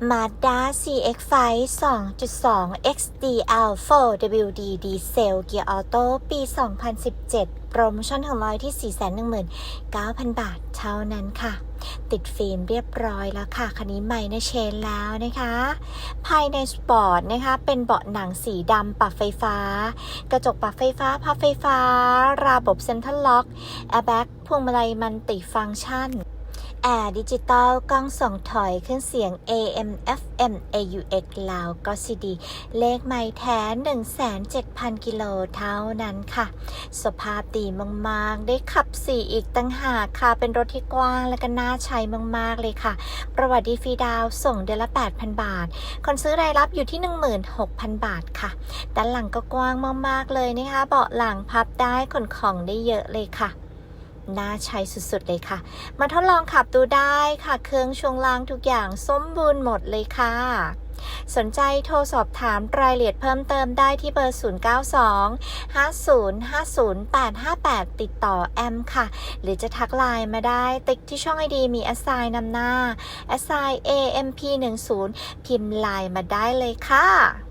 Mazda CX-5 2.2 XDL 4WD ดีเซลเกียร์ออโต้ปี 2017 โปรโมชั่นถึงร้อยที่ 419,000 บาทเท่านั้นค่ะ ติดฟิล์มเรียบร้อยแล้วค่ะ คันนี้ใหม่นะเชนแล้วนะคะ ภายในสปอร์ตนะคะ เป็นเบาะหนังสีดำปรับไฟฟ้า กระจกปรับไฟฟ้าพับไฟฟ้า ระบบเซ็นทรัลล็อกแอร์แบ็กพวงมาลัยมันติฟังก์ชัน แอร์ดิจิตอลกล้องส่องถอยเครื่องเสียง AM FM AUX ล้วก็ CD เลขไม้แท้ 1,700 กิโลเท่านั้นค่ะ สภาพดีมาก ๆ ได้ขับสี่อีกตั้งหากค่ะ เป็นรถที่กว้างและก็น่าใช้มาก ๆ เลยค่ะ ประวัติดีฟรีดาวส่งเดือนละ 8,000 บาท คนซื้อรายรับอยู่ที่ 16,000 บาทค่ะ ด้านหลังก็กว้างมาก ๆ เลยนะคะ เบาะหลังพับได้ขนของได้เยอะเลยค่ะ น่าใช้สุดๆเลยค่ะ มาทดลองขับดูได้ค่ะ เครื่องช่วงล่างทุกอย่างสมบูรณ์หมดเลยค่ะสนใจโทรสอบถามรายละเอียดเพิ่มเติมได้ที่เบอร์ 092 5050 858 ติดต่อแอมค่ะ หรือจะทักไลน์มาได้ ติ๊กที่ช่องไอดีมี assign นำหน้า assign amp 1 0พิมพ์ไลน์มาได้เลยค่ะ